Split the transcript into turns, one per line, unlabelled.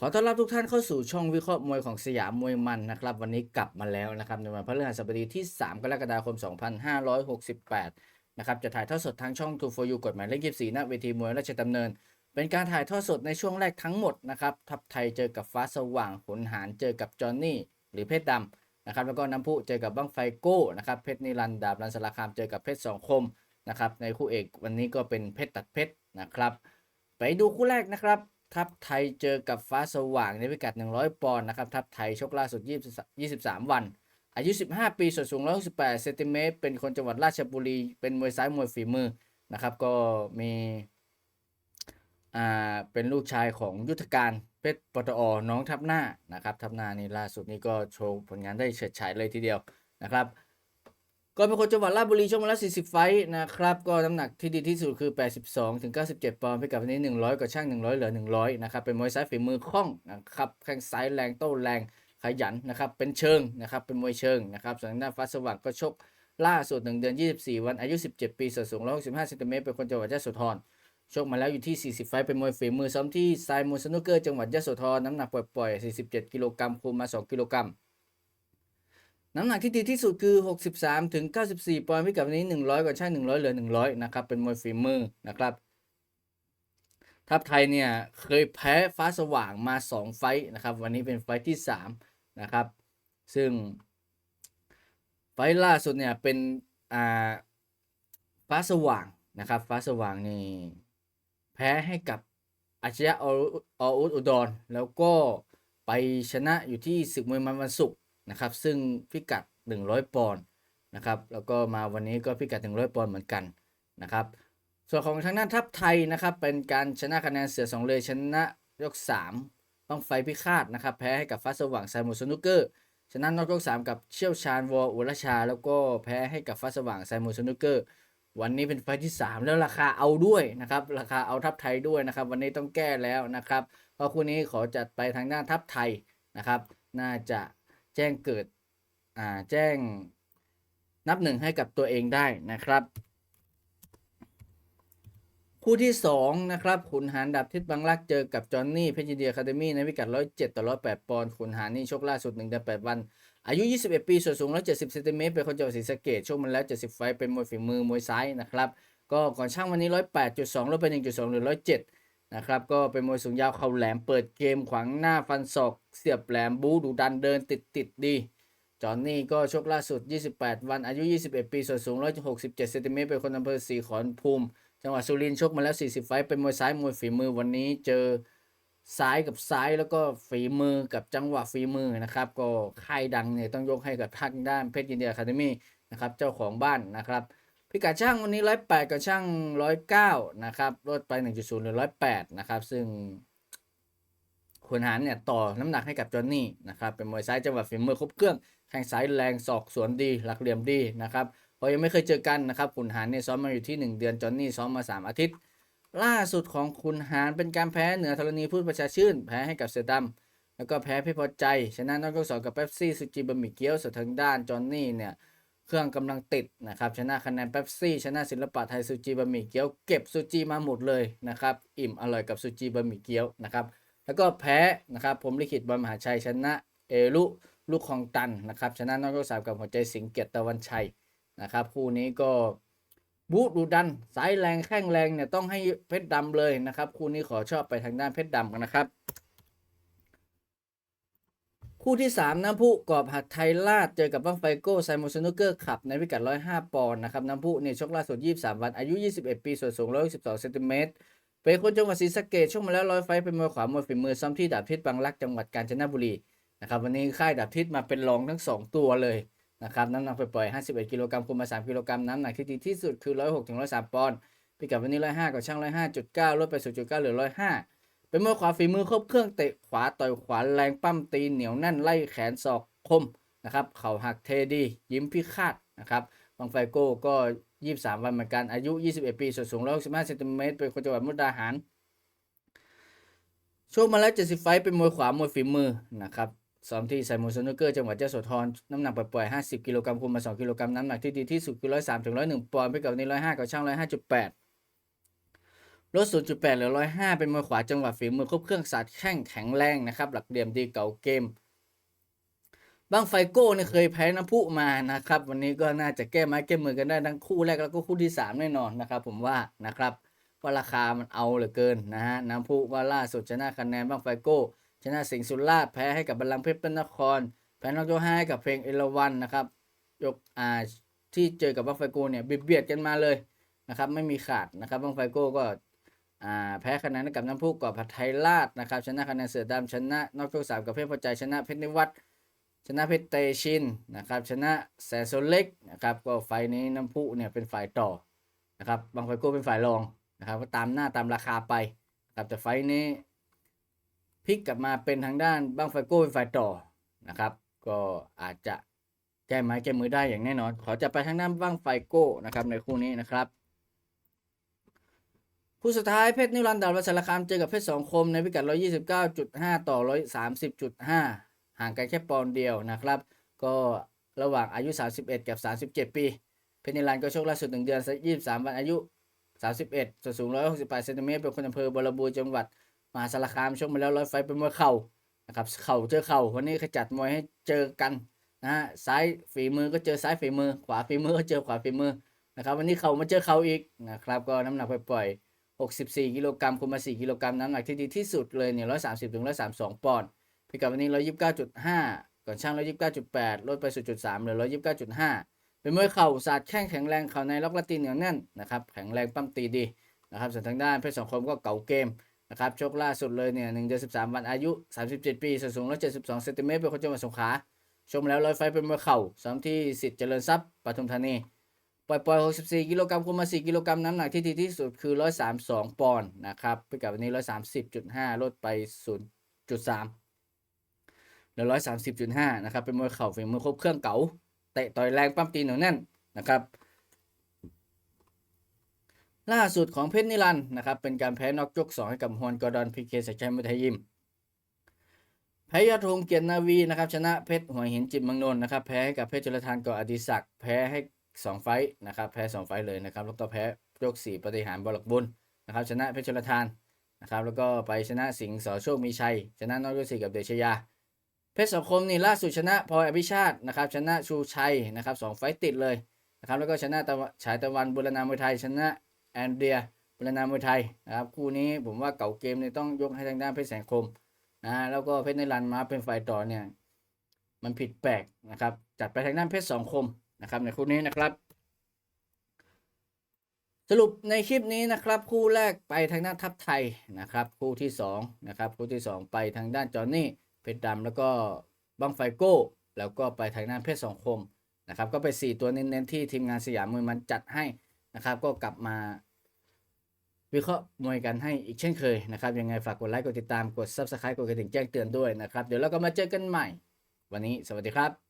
ขอต้อนรับทุกท่านเข้าสู่ช่องวิเคราะห์มวยของสยามมวยมันนะครับ วันนี้กลับมาแล้วนะครับในวันพฤหัสบดีที่ 3 กรกฎาคม 2568 นะครับจะถ่ายทอดสดทางช่อง True for You กฎหมายเลข24 ณ เวทีมวยราชดำเนิน เป็นการถ่ายทอดสดในช่วงแรกทั้งหมดนะครับ ทัพไทยเจอกับฟ้าสว่างขุนหารเจอกับจอห์นนี่ หรือเพชรดำนะครับแล้วก็น้ำพุเจอกับบ้างไฟโก้นะครับเพชรนิรันด์ดาบรันสารคามเจอกับเพชรสองคมนะครับในคู่เอกวันนี้ก็เป็นเพชรตัดเพชรนะครับ ไปดูคู่แรกนะครับ ทัพไทยเจอกับฟ้าสว่างในพิกัด 100 ปอนด์นะครับทัพไทยชกล่าสุด20 23 วัน อายุ 15 ปีส่วนสูง 168เซนติเมตรเป็นคนจังหวัดราชบุรี เป็นมวยซ้ายมวยฝีมือนะครับ ก็มีอ่าเป็นลูกชายของยุทธการเพชรปตอน้องทัพหน้านะครับทัพหน้านี่ล่าสุดนี้ก็โชว์ผลงานได้เฉิดฉายเลยทีเดียวนะครับ ก็เป็นคนจังหวัดราชบุรีช่วงมาแล้ว 40 ไฟต์นะครับ ก็น้ำหนักที่ดีที่สุดคือ 82ถึง97 ปอนด์พิกัดวันนี้ 100กว่าช่าง 100 เหลือ 100 นะครับ เป็นมวยซ้ายฝีมือคล่องนะครับแข้งซ้ายแรงโต้แรงขยันนะครับ เป็นเชิงนะครับ เป็นมวยเชิงนะครับส่วนทางด้าฟ้าสว่างก็ชกล่าสุด 1 เดือน 24 วันอายุ 17 ปีส่วนสูง 165เซนติเมตรเป็นคนจังหวัดยะโสธรชกมาแล้วอยู่ที่ 40 ไฟต์เป็นมวยฝีมือซ้อมที่ไซมูสนุกเกอร์จังหวัดยะโสธรน้ำหนักปล่อยๆ47 กิโลกรัมคุมมา 2 กิโลกรัม น้ำหนักที่ดีที่สุดคือ 63ถึง94 ปอนด์พิกัดวันนี้ 100 กว่าช่าง100 เหลือ 100 นะครับ เป็นมวยฝีมือนะครับ ทัพไทยเนี่ย เคยแพ้ฟ้าสว่างมา 2 ไฟนะครับ วันนี้เป็นไฟที่ 3 นะครับ ซึ่ง ไฟล่าสุดเนี่ย เป็นอ่าฟ้าสว่างนะครับฟ้าสว่างนี่แพ้ให้กับอาชญะอออุดอุดรแล้วก็ไปชนะอยู่ที่ศึกมวยมันวันศุกร์ นะครับ ซึ่งพิกัด 100 ปอนด์นะครับ แล้วก็มาวันนี้ก็พิกัด 100 ปอนด์เหมือนกันนะครับ ส่วนของทางด้านทัพไทยนะครับ เป็นการชนะคะแนนเสือสองเลยชนะยก 3 ต้องไฟพิฆาตนะครับ แพ้ให้กับฟ้าสว่างไซมูสนุกเกอร์ ชนะนอกยก 3 กับเชี่ยวชาญวออุรชา แล้วก็แพ้ให้กับฟ้าสว่างไซมูสนุกเกอร์ วันนี้เป็นไฟที่ 3 แล้วราคาเอาด้วยนะครับ ราคาเอาทัพไทยด้วยนะครับ วันนี้ต้องแก้แล้วนะครับ เพราะคู่นี้ขอจัดไปทางด้านทัพไทยนะครับ น่าจะ แจ้งเกิดอ่าแจ้งนับหนึ่งให้กับตัวเองได้นะครับ คู่ที่ 2 นะครับขุนหารดับทิศบางรักเจอกับจอห์นนี่เพชรยินดีอะคาเดมี่ในพิกัด 107 ต่อ 108 ปอนด์ขุนหารนี่ชกล่าสุด1เดือน8วัน อายุ 21 ปี ส่วนสูง 170เซนติเมตรเป็นคนจังหวัดศรีสะเกษชกมันแล้ว 70 ไฟเป็นมวยฝีมือมวยซ้ายนะครับ ก็ก่อนช่างวันนี้ 108.2ลดไป1.2หรือ 107 นะครับก็เป็นมวยสูงยาวเข่าแหลมเปิดเกมขวางหน้าฟันศอกเสียบแหลมบูดุดันเดินติดติดดี จอนนี่ก็ชกล่าสุด 28 วันอายุ 21 ปีส่วนสูง 167เซนติเมตรเป็นคนอำเภอศรีขอนภูมิ จังหวัดสุรินทร์ชกมาแล้ว 40 ไฟเป็นมวยซ้ายมวยฝีมือวันนี้เจอซ้ายกับซ้ายแล้วก็ฝีมือกับจังหวะฝีมือนะครับ ก็ค่ายดังเนี่ยต้องยกให้กับทางด้านเพชรยินเดียคาเดมี่นะครับเจ้าของบ้านนะครับ พิกัดช่างวันนี้ 108 กับช่าง 109 นะครับ ลดไป 1.0เหรือ 108 นะครับ ซึ่งขุนหารเนี่ยต่อน้ำหนักให้กับจอห์นนี่นะครับ เป็นมวยซ้ายจังหวะฝีมือครบเครื่อง แข้งซ้ายแรงศอกสวนดี หลักเหลี่ยมดีนะครับเพราะยังไม่เคยเจอกันนะครับขุนหารเนี่ยซ้อมมาอยู่ที่ 1 เดือน จอห์นนี่ซ้อมมา 3 อาทิตย์ ล่าสุดของขุนหารเป็นการแพ้เหนือธรณีพูดประชาชื่น แพ้ให้กับเสือดำแล้วก็แพ้เพชรพอใจ ชนะนอกยกสองกับเป๊ปซี่ซูจิบะหมี่เกี๊ยวส่วนทางด้านจอห์นนี่เนี่ย เครื่องกำลังติดนะครับชนะคะแนนเป๊ปซี่ชนะศิลปะไทยซูจิบะหมี่เกี๊ยวเก็บซูจิมาหมดเลยนะครับอิ่มอร่อยกับซูจิบะหมี่เกี๊ยวนะครับแล้วก็แพ้นะครับผมลิขิตบอลมหาชัยชนะเอลุลูกของตันนะครับชนะน้อกยกสามกับหัวใจสิงเกียรติตะวันชัยนะครับคู่นี้ก็บูดูดันสายแรงแข้งแรงเนี่ยต้องให้เพชรดำเลยนะครับคู่นี้ขอชอบไปทางด้านเพชรดำกันนะครับ คู่ที่ 3 น้ำพุกรอบหัดไทยลาดเจอกับบ้างไฟโก้ไซมอนสนุกเกอร์ขับในพิกัด 105 ปอนด์นะครับ น้ำพุเนี่ยชกล่าสุด 23 วัน อายุ 21 ปี ส่วนสูง112เซนติเมตรเป็นคนจังหวัดศรีสะเกษชกมาแล้วร้อยไฟเป็นมวยขวามวยฝีมือซ้อมที่ดาบทิศบางรักจังหวัดกาญจนบุรีนะครับวันนี้ค่ายดาบทิศมาเป็นรองทั้ง 2 ตัวเลยนะครับน้ำหนักปล่อย51 กิโลกรัมคุมมา 3 กิโลกรัมน้ำหนักที่ดีที่สุดคือ 106ถึง103 ปอนด์พิกัดวันนี้ 105กับช่าง 105.9ลดไป0.9เหลือ105 เป็นมวยขวาฝีมือครบเครื่องเตะขวาต่อยขวาแรงปั้มตีเหนียวแน่นไล่แขนศอกคมนะครับ เข่าหักเทดี ยิ้มพิฆาตนะครับบางไฟโก้ก็ 23 วันเหมือนกัน อายุ 21 ปีส่วนสูง 165เซนติเมตรเป็นคนจังหวัดมุกดาหารโชคมาแล้ว 70 ไฟเป็นมวยขวามวยฝีมือนะครับซ้อมที่ไซมูสนุกเกอร์จังหวัดยะโสธรน้ำหนักปล่อยๆ50 กิโลกรัมคุมมา 2 กิโลกรัมน้ำหนักที่ดีที่สุดคือ 103ถึง101 ปอนด์ไปกับนี้105 กับช่าง 105.8 ลด 0.8 เหลือ 105 เป็นมวยขวาจังหวะฝีมือครบเครื่องสาดแข้งแข็งแรงนะครับ หลักเหลี่ยมดีเก่าเกมบ้างไฟโก้เนี่ยเคยแพ้น้ำพุมานะครับ วันนี้ก็น่าจะแก้ไม้แก้มือกันได้ทั้งคู่แรกแล้วก็คู่ที่ 3 แน่นอนนะครับ ผมว่านะครับว่าราคามันเอาเหลือเกินนะฮะน้ำพุว่าล่าสุดชนะคะแนนบ้างไฟโก้ ชนะสิงห์สุราษฎร์แพ้ให้กับบัลลังก์เพชรนคร แพ้นอกยกห้าให้กับเพลงเอราวันนะครับยกอาที่เจอกับบังไฟโก้เนี่ยเบียดกันมาเลยนะครับ ไม่มีขาดนะครับบังไฟโก้ก็ อ่าแพ้คะแนนกับน้ำพุก่อผัดไทยราชนะครับ ชนะคะแนนเสือดำชนะนอกยกสามกับเพชรพอใจชนะเพชรนิวัฒน์ชนะเพชรเตชินนะครับชนะแสนโซเล็กนะครับก็ไฟนี้น้ำพุเนี่ยเป็นฝ่ายต่อนะครับบังไฟโก้เป็นฝ่ายรองนะครับก็ตามหน้าตามราคาไปนะครับแต่ไฟนี้พลิกกลับมาเป็นทางด้านบางไฟโก้เป็นฝ่ายต่อนะครับ ก็อาจจะแก้ไม้แก้มือได้อย่างแน่นอน ขอจะไปทางด้านบ้างไฟโก้นะครับในคู่นี้นะครับ คู่สุดท้ายเพชรนิรันดร์ดาวรัชรคามเจอกับเพชรสองคมในพิกัด 129.5 ต่อ 130.5 ห่างกันแค่ปอนด์เดียวนะครับ ก็ระหว่างอายุ 31 กับ 37 ปี เพชรนิรันดร์ก็โชคล่าสุด 1 เดือน 23 วันอายุ 31ส่วนสูง 168เซนติเมตรเป็นคนอำเภอบรบูรจังหวัดมหาสารคามชกมาแล้วร้อยไฟเป็นมวยเข่านะครับเข่าเจอเข่าวันนี้ขจัดมวยให้เจอกันนะฮะซ้ายฝีมือก็เจอซ้ายฝีมือ ขวาฝีมือก็เจอขวาฝีมือนะครับวันนี้เข่ามาเจอเข่าอีกนะครับก็น้ำหนักปล่อยๆ 64 กิโลกรัมคุมมา4กิโลกรัมน้ำหนักที่ดีที่สุดเลยเนี่ย130ถึง132 ปอนด์พิกัดวันนี้ 129.5 ก่อนช่าง 129.8 ลดไป 0.3เหลือ 129.5 เป็นมวยเข่าศาสตร์แข้งแข็งแรงเข่าในล็อกละตีเหนียวแน่นนะครับแข็งแรงปั้มตีดีนะครับส่วนทางด้านเพชรสองคมก็เก่าเกมนะครับชกล่าสุดเลยเนี่ยหนึ่งเดือนสิบสามวันอายุ 37 ปีส่วนสูงร้อยเจ็ดสิบสองเซนติเมตรเป็นคนจังหวัดสงขลาชมแล้วร้อยไฟเป็นมวยเข่าซ้อมที่สิทธิ์เจริญทรัพย์ปทุมธานี ปล่อยปล่อย64 กิโลกรัมคุมมา 4 กิโลกรัมน้ำหนักที่ดีที่สุดคือ 132 ปอนด์นะครับพิกัดวันนี้ 130.5 ลดไป 0.3เหลือ130.5 นะครับ เป็นมวยเข่าฝีมือครบเครื่องเก๋าเตะต่อยแรงปั้มตีหนียวแน่นนะครับ ล่าสุดของเพชรนิรันด์นะครับ เป็นการแพ้น็อกยก 2 ให้กับฮวนกอร์ดอนพีเคสักชัยมุทยยิมแพ้ยอดธงเกียรตินาวีนะครับ ชนะเพชรหัวหินจิตมังนนนะครับ แพ้ให้กับเพชรจุลธานก่ออดิศักดิ์แพ้ให้ 2 ไฟต์นะครับแพ้ 2 ไฟต์เลยนะครับแล้วก็แพ้ยก 4 ปฏิหารบอลกบุญนะครับชนะเพชรจุลธานนะครับแล้วก็ไปชนะสิงห์สอโชคมีชัย ชนะนอกยกสี่กับเดชยา เพชรสังคมนี่ล่าสุดชนะพลอยอภิชาตินะครับชนะชูชัยนะครับสองไฟต์ติดเลยนะครับแล้วก็ชนะตะฉายตะวันบุรณามวยไทย ชนะแอนเดียบุรณามวยไทยนะครับคู่นี้ผมว่าเก่าเกมเนี่ยต้องยกให้ทางด้านเพชรแสงคมนะแล้วก็เพชรในรันมาเป็นฝ่ายต่อเนี่ยมันผิดแปลกนะครับจัดไปทางด้านเพชรสองคม นะครับในคู่นี้นะครับ สรุปในคลิปนี้นะครับ คู่แรกไปทางด้านทัพไทยนะครับ คู่ที่สองนะครับคู่ที่สองไปทางด้านจอห์นนี่เพชรดำแล้วก็บังไฟโก้ แล้วก็ไปทางด้านเพชรสองคมนะครับ ก็ไปสี่ตัวเน้นๆที่ทีมงานสยามมวยมันจัดให้นะครับ ก็กลับมาวิเคราะห์มวยกันให้อีกเช่นเคยนะครับ ยังไงฝากกดไลค์กดติดตามกด Subscribe กดกระดิ่งแจ้งเตือนด้วยนะครับ เดี๋ยวเราก็มาเจอกันใหม่ วันนี้สวัสดีครับ